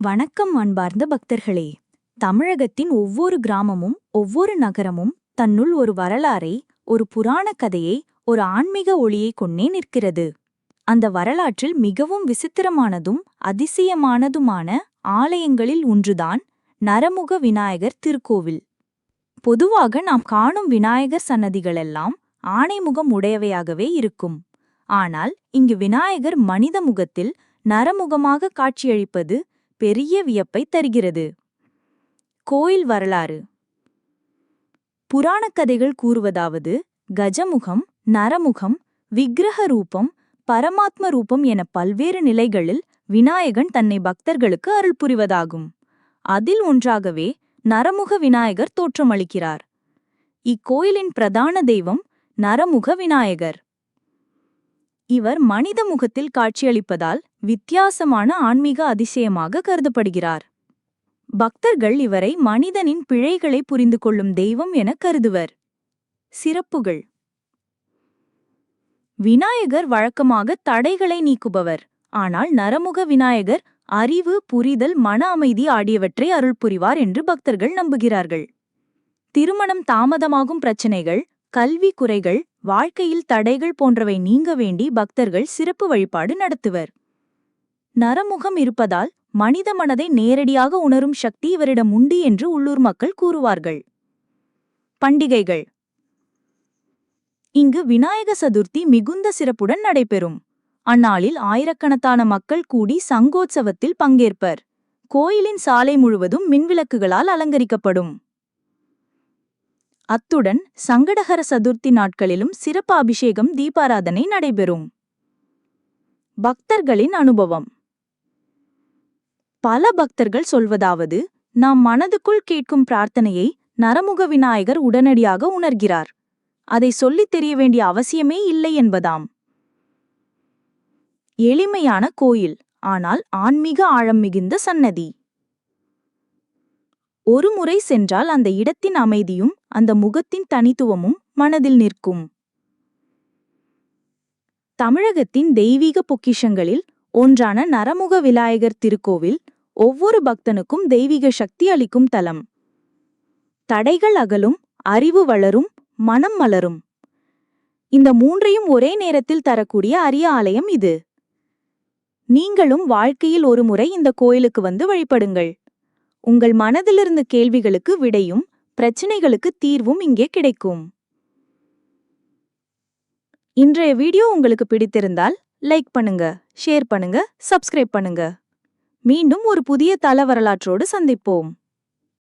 வணக்கம் அன்பார்ந்த பக்தர்களே. தமிழகத்தின் ஒவ்வொரு கிராமமும் ஒவ்வொரு நகரமும் தன்னுள் ஒரு வரலாறை ஒரு புராணக் கதையை ஒரு ஆன்மீக ஒளியை கொண்டே நிற்கிறது. அந்த வரலாற்றில் மிகவும் விசித்திரமானதும் அதிசயமானதுமான ஆலயங்களில் ஒன்றுதான் நரமுக விநாயகர் திருக்கோவில். பொதுவாக நாம் காணும் விநாயகர் சன்னதிகளெல்லாம் ஆணைமுகம் உடையவையாகவே இருக்கும். ஆனால் இங்கு விநாயகர் மனித முகத்தில் நரமுகமாக காட்சியளிப்பது பெரிய வியப்பை தருகிறது. கோயில் வரலாறு. புராணக் கதைகள் கூறுவதாவது கஜமுகம் நரமுகம் விக்கிரக ரூபம் பரமாத்ம ரூபம் என பல்வேறு நிலைகளில் விநாயகன் தன்னை பக்தர்களுக்கு அருள் புரிவதாகும். அதில் ஒன்றாகவே நரமுக விநாயகர் தோற்றமளிக்கிறார் இக்கோயிலின் பிரதான தெய்வம் நரமுக விநாயகர். இவர் மனித முகத்தில் காட்சியளிப்பதால் வித்தியாசமான ஆன்மீக அதிசயமாக கருதப்படுகிறார். பக்தர்கள் இவரை மனிதனின் பிழைகளை புரிந்து கொள்ளும் தெய்வம் என கருதுவர். சிறப்புகள். விநாயகர் வழக்கமாக தடைகளை நீக்குபவர். ஆனால் நரமுக விநாயகர் அறிவு புரிதல் மன அமைதி ஆகியவற்றை அருள் புரிவார் என்று பக்தர்கள் நம்புகிறார்கள். திருமணம் தாமதமாகும் பிரச்சினைகள் கல்வி குறைகள் வாழ்க்கையில் தடைகள் போன்றவை நீங்க வேண்டி பக்தர்கள் சிறப்பு வழிபாடு நடத்துவர். நரமுகம் இருப்பதால் மனித மனதை நேரடியாக உணரும் சக்தி இவரிடம் உண்டு என்று உள்ளூர் மக்கள் கூறுவார்கள். பண்டிகைகள். இங்கு விநாயக சதுர்த்தி மிகுந்த சிறப்புடன் நடைபெறும். அந்நாளில் ஆயிரக்கணக்கான மக்கள் கூடி சங்கோத்சவத்தில் பங்கேற்பர். கோயிலின் சாலை முழுவதும் மின்விளக்குகளால் அலங்கரிக்கப்படும். அத்துடன் சங்கடகர சதுர்த்தி நாட்களிலும் சிறப்பு அபிஷேகம் தீபாராதனை நடைபெறும். பக்தர்களின் அனுபவம். பல பக்தர்கள் சொல்வதாவது நாம் மனதுக்குள் கேட்கும் பிரார்த்தனையை நரமுக விநாயகர் உடனடியாக உணர்கிறார். அதை சொல்லித் தெரிய வேண்டிய அவசியமே இல்லை என்பதாம். எளிமையான கோயில் ஆனால் ஆன்மீக ஆழம் மிகுந்த சன்னதி. ஒரு முறை சென்றால் அந்த இடத்தின் அமைதியும் அந்த முகத்தின் தனித்துவமும் மனதில் நிற்கும். தமிழகத்தின் தெய்வீக பொக்கிஷங்களில் ஒன்றான நரமுக விநாயகர் திருக்கோவில் ஒவ்வொரு பக்தனுக்கும் தெய்வீக சக்தி அளிக்கும் தலம். தடைகள் அகலும் அறிவு வளரும் மனம் மலரும். இந்த மூன்றையும் ஒரே நேரத்தில் தரக்கூடிய அரிய ஆலயம் இது. நீங்களும் வாழ்க்கையில் ஒருமுறை இந்த கோயிலுக்கு வந்து வழிபடுங்கள். உங்கள் மனதிலிருந்து கேள்விகளுக்கு விடையும் பிரச்சனைகளுக்கு தீர்வும் இங்கே கிடைக்கும். இன்றைய வீடியோ உங்களுக்கு பிடித்திருந்தால் லைக் பண்ணுங்க ஷேர் பண்ணுங்க சப்ஸ்கிரைப் பண்ணுங்க. மீண்டும் ஒரு புதிய தல வரலாற்றோடு சந்திப்போம்.